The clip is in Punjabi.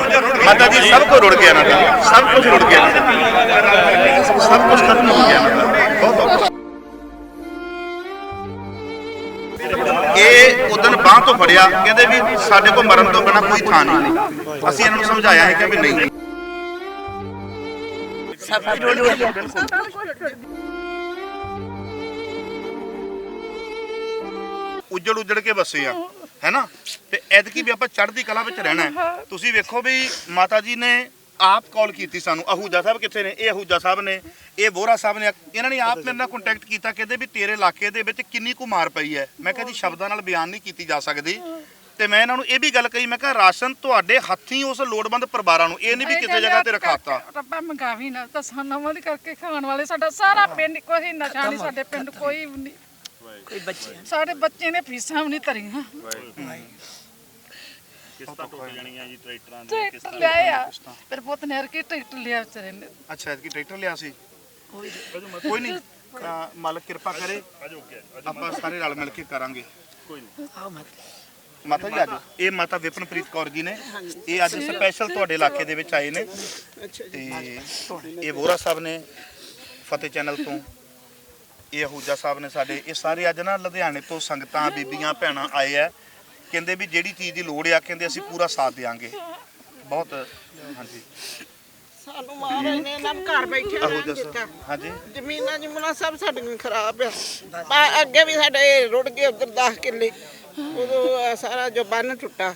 ਮਾਤਾ ਜੀ, ਸਭ ਕੁਝ ਰੁੜ ਗਿਆ ਇਹਨਾਂ ਸਭ ਕੁਝ ਰੁੜ ਗਿਆ। ਸਭ ਕੁਝ ਖਤਮ ਹੋ ਗਿਆ ਇਹਨਾਂ ਇਹ ਉਦੋਂ ਬਾਹ ਤੋਂ ਫੜਿਆ, ਕਹਿੰਦੇ ਵੀ ਸਾਡੇ ਕੋਲ ਮਰਨ ਤੋਂ ਬਿਨਾ ਕੋਈ ਥਾਂ ਨਹੀਂ। ਅਸੀਂ ਇਹਨਾਂ ਨੂੰ ਸਮਝਾਇਆ ਹੈ ਕਿ ਵੀ ਨਹੀਂ। ਉੱਜੜ ਉੱਜੜ ਕੇ ਵਸੇ ਆ। ਹੈਨਾ? ਤੇ ਐਤਕੀ ਵੀ ਆਪਾਂ ਚੜ੍ਹਦੀ ਕਲਾ ਵਿੱਚ ਰਹਿਣਾ ਹੈ। ਤੁਸੀਂ ਵੇਖੋ ਵੀ ਮਾਤਾ ਜੀ ਨੇ ਆਪ ਕਾਲ ਕੀਤੀ ਸਾਨੂੰ। ਅਹੂਜਾ ਸਾਹਿਬ ਕਿੱਥੇ ਨੇ? ਇਹ ਅਹੂਜਾ ਸਾਹਿਬ ਨੇ ਇਹ ਬੋਰਾ ਸਾਹਿਬ ਨੇ। ਇਹਨਾਂ ਨੇ ਆਪ ਮੇਰੇ ਨਾਲ ਕੰਟੈਕਟ ਕੀਤਾ ਕਹਿੰਦੇ ਵੀ ਤੇਰੇ ਇਲਾਕੇ ਦੇ ਵਿੱਚ ਕਿੰਨੀ ਕੁ ਮਾਰ ਪਈ ਹੈ। ਮੈਂ ਕਿਹਾ ਜੀ ਸ਼ਬਦਾਂ ਨਾਲ ਬਿਆਨ ਨਹੀਂ ਕੀਤੀ ਜਾ ਸਕਦੀ। ਤੇ ਮੈਂ ਇਹਨਾਂ ਨੂੰ ਇਹ ਵੀ ਗੱਲ ਕਹੀ ਮੈਂ ਕਿਹਾ ਰਾਸ਼ਨ ਤੁਹਾਡੇ ਹੱਥੀਂ ਉਸ ਲੋੜਵੰਦ ਪਰਿਵਾਰਾਂ ਨੂੰ ਇਹ ਨਹੀਂ ਵੀ ਕਿਸੇ ਜਗ੍ਹਾ ਤੇ ਰਖਾਤਾ। ਰੱਬਾ ਮੰਗਾਵੀ ਨਾ ਤਾਂ ਸਾਨੂੰ ਮਨ ਕਰਕੇ ਖਾਣ ਵਾਲੇ ਸਾਡਾ ਸਾਰਾ ਪਿੰਡ ਕੋਈ ਨਸ਼ਾ ਨਹੀਂ ਸਾਡੇ ਪਿੰਡ ਕੋਈ ਨਹੀਂ। ਕੋਈ ਬੱਚੇ ਸਾਡੇ ਬੱਚੇ ਨੇ ਫੀਸਾਂ ਵੀ ਨਹੀਂ ਤਰੀਆਂ ਕਿਸ਼ਤਾਂ ਟੁੱਟ ਜਾਣੀਆਂ ਜੀ ਟਰੈਕਟਰਾਂ ਟਰੈਕਟਰ ਲਿਆ ਫਿਰ ਪੁੱਤ ਨੇ ਰਕੇ ਟਰੈਕਟਰ ਲਿਆ ਵਿਚਾਰੇ ਨੇ। ਅੱਛਾ ਐਤਕੀ ਟਰੈਕਟਰ ਲਿਆ ਸੀ? ਕੋਈ ਨਹੀਂ ਤਾਂ ਮਾਲਕ ਕਿਰਪਾ ਕਰੇ। ਆਪਾਂ ਸਾਰੇ ਰਲ ਮਿਲ ਕੇ ਕਰਾਂਗੇ। ਆਓ ਮਤ। ਮਾਤਾ ਜੀ ਆਜੋ ਇਹ ਮਾਤਾ ਵਿਪਨਪ੍ਰੀਤ ਕੌਰ ਜੀ ਨੇ। ਇਹ ਅੱਜ ਸਪੈਸ਼ਲ ਤੁਹਾਡੇ ਇਲਾਕੇ ਦੇ ਵਿੱਚ ਆਏ ਨੇ। ਤੇ ਇਹ ਵੋਰਾ ਸਾਹਿਬ ਨੇ ਫਤਿਹ ਚੈਨਲ ਤੋਂ ਇਹ ਅਹੂਜਾ ਸਾਹਿਬ ਨੇ ਸਾਡੇ ਇਹ ਸਾਰੇ ਅੱਜ ਨਾ ਲੁਧਿਆਣੇ ਤੋਂ ਸੰਗਤਾਂ ਬੀਬੀਆਂ ਭੈਣਾਂ ਆਏ ਆ। ਕਹਿੰਦੇ ਵੀ ਜਿਹੜੀ ਚੀਜ਼ ਦੀ ਲੋੜ ਆ ਕਹਿੰਦੇ ਅਸੀਂ ਪੂਰਾ ਸਾਥ ਦੇਵਾਂਗੇ ਬਹੁਤ ਹਾਂਜੀ। ਸਾਨੂੰ ਮਹਾਰਾਜ ਨੇ ਨਾਮ ਘਰ ਬੈਠੇ ਸਾਹਿਬ ਹਾਂਜੀ। ਜ਼ਮੀਨਾਂ ਜਮੂਨਾਂ ਸਭ ਸਾਡੀਆਂ ਖਰਾਬ ਆ। ਪਰ ਅੱਗੇ ਵੀ ਸਾਡੇ ਰੁੜ ਗਏ ਉਧਰ 10 ਕਿੱਲੇ। ਉਦੋਂ ਆਹ ਸਾਰਾ ਜੋ ਬੰਨ ਟੁੱਟਾ।